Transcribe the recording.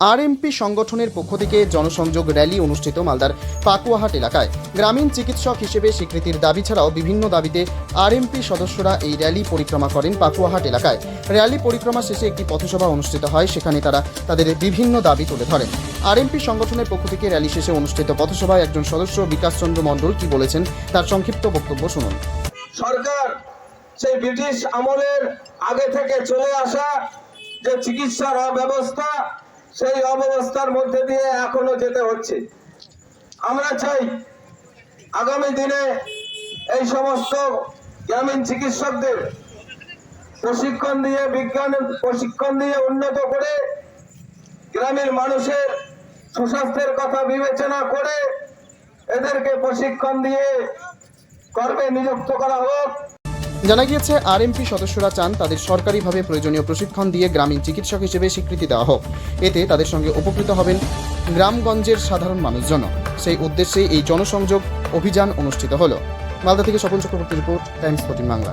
RMP সংগঠনের পক্ষ থেকে জনসংযোগ র্যালি অনুষ্ঠিত মালদার পাকুয়াহাট এলাকায়। গ্রামীণ চিকিৎসক হিসেবে স্বীকৃতির দাবি ছাড়াও বিভিন্ন দাবিতে আরএমপি সদস্যরা এই র্যালি পরিক্রমা করেন পাকুয়াহাট এলাকায়। র্যালি পরিক্রমা শেষে একটি পথসভা অনুষ্ঠিত হয়, সেখানে তারা তাদের বিভিন্ন দাবি তুলে ধরেন। আরএমপি সংগঠনের পক্ষ থেকে র্যালি শেষে অনুষ্ঠিত পথসভায় একজন সদস্য, বিকাশ চন্দ্র মণ্ডল, কি বলেছেন তার সংক্ষিপ্ত বক্তব্য শুনুন। সরকার সেই ব্রিটিশ আমলের আগে থেকে চলে আসা যে চিকিৎসার অব্যবস্থা সেই অব্যবস্থার মধ্যে দিয়ে এখনও যেতে হচ্ছে। আমরা চাই আগামী দিনে এই সমস্ত গ্রামীণ চিকিৎসকদের প্রশিক্ষণ দিয়ে, বিজ্ঞান প্রশিক্ষণ দিয়ে উন্নত করে গ্রামের মানুষের সুস্বাস্থ্যের কথা বিবেচনা করে এদেরকে প্রশিক্ষণ দিয়ে কর্মে নিযুক্ত করা হোক। জানা গিয়েছে, আরএমপি সদস্যরা চান তাদের সরকারিভাবে প্রয়োজনীয় প্রশিক্ষণ দিয়ে গ্রামীণ চিকিৎসক হিসেবে স্বীকৃতি দেওয়া হোক। এতে তাদের সঙ্গে উপকৃত হবেন গ্রামগঞ্জের সাধারণ মানুষজন সেই উদ্দেশ্যে এই জনসংযোগ অভিযান অনুষ্ঠিত হল। মালদা থেকে Swapan Chakraborty report, Times fourteen Bangla.